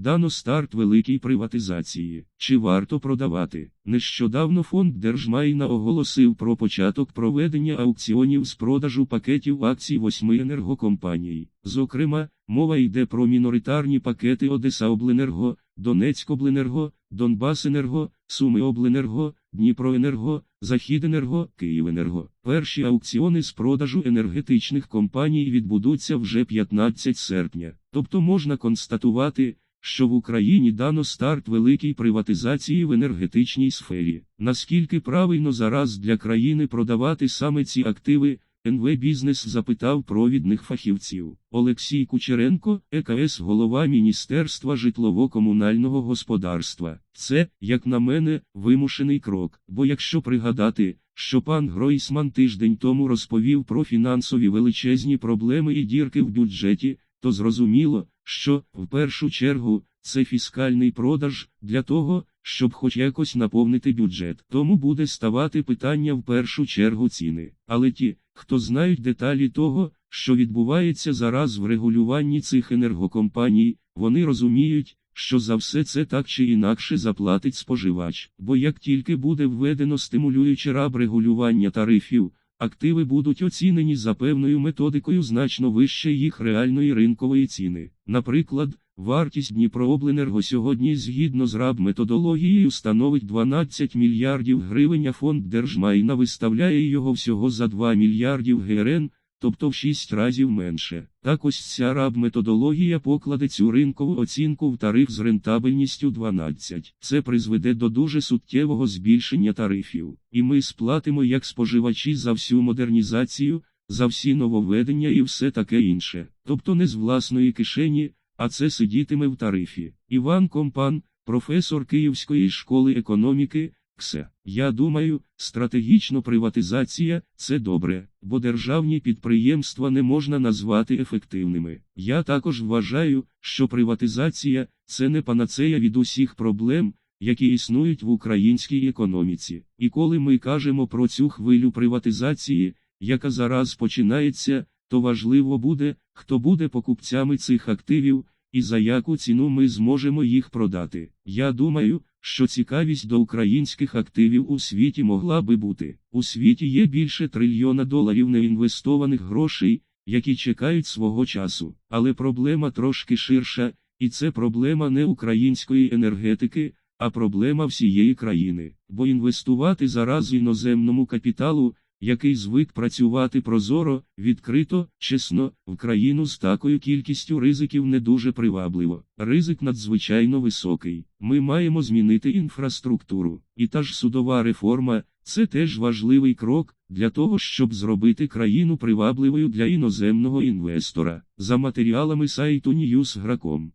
Дано старт великій приватизації. Чи варто продавати? Нещодавно фонд Держмайна оголосив про початок проведення аукціонів з продажу пакетів акцій восьми енергокомпаній. Зокрема, мова йде про міноритарні пакети Одесаобленерго, Донецькобленерго, Донбасенерго, Сумиобленерго, Дніпроенерго, Західенерго, Київенерго. Перші аукціони з продажу енергетичних компаній відбудуться вже 15 серпня. Тобто можна констатувати, що в Україні дано старт великій приватизації в енергетичній сфері. Наскільки правильно зараз для країни продавати саме ці активи, НВ Бізнес запитав провідних фахівців. Олексій Кучеренко, ЕКС голова Міністерства житлово-комунального господарства. Це, як на мене, вимушений крок. Бо якщо пригадати, що пан Гройсман тиждень тому розповів про фінансові величезні проблеми і дірки в бюджеті, то зрозуміло, що, в першу чергу, це фіскальний продаж для того, щоб хоч якось наповнити бюджет. Тому буде ставати питання в першу чергу ціни. Але ті, хто знають деталі того, що відбувається зараз в регулюванні цих енергокомпаній, вони розуміють, що за все це так чи інакше заплатить споживач. Бо як тільки буде введено стимулюючий раб регулювання тарифів, активи будуть оцінені за певною методикою значно вище їх реальної ринкової ціни. Наприклад, вартість Дніпрообленерго сьогодні згідно з раб методологією становить 12 мільярдів гривень, а фонд Держмайна виставляє його всього за 2 мільярдів ГРН, тобто в 6 разів менше. Так ось ця раб методологія покладе цю ринкову оцінку в тариф з рентабельністю 12. Це призведе до дуже суттєвого збільшення тарифів. І ми сплатимо як споживачі за всю модернізацію, за всі нововведення і все таке інше. Тобто не з власної кишені, а це сидітиме в тарифі. Іван Компан, професор Київської школи економіки, КСЕ. Я думаю, стратегічна приватизація це добре, бо державні підприємства не можна назвати ефективними. Я також вважаю, що приватизація це не панацея від усіх проблем, які існують в українській економіці. І коли ми кажемо про цю хвилю приватизації, яка зараз починається, то важливо буде, хто буде покупцями цих активів, і за яку ціну ми зможемо їх продати. Я думаю, що цікавість до українських активів у світі могла би бути. У світі є більше трильйона доларів неінвестованих грошей, які чекають свого часу. Але проблема трошки ширша, і це проблема не української енергетики, а проблема всієї країни. Бо інвестувати зараз іноземному капіталу який звик працювати прозоро, відкрито, чесно, в країну з такою кількістю ризиків не дуже привабливо. Ризик надзвичайно високий. Ми маємо змінити інфраструктуру. І та ж судова реформа це теж важливий крок для того, щоб зробити країну привабливою для іноземного інвестора. За матеріалами сайту Newsgrakом.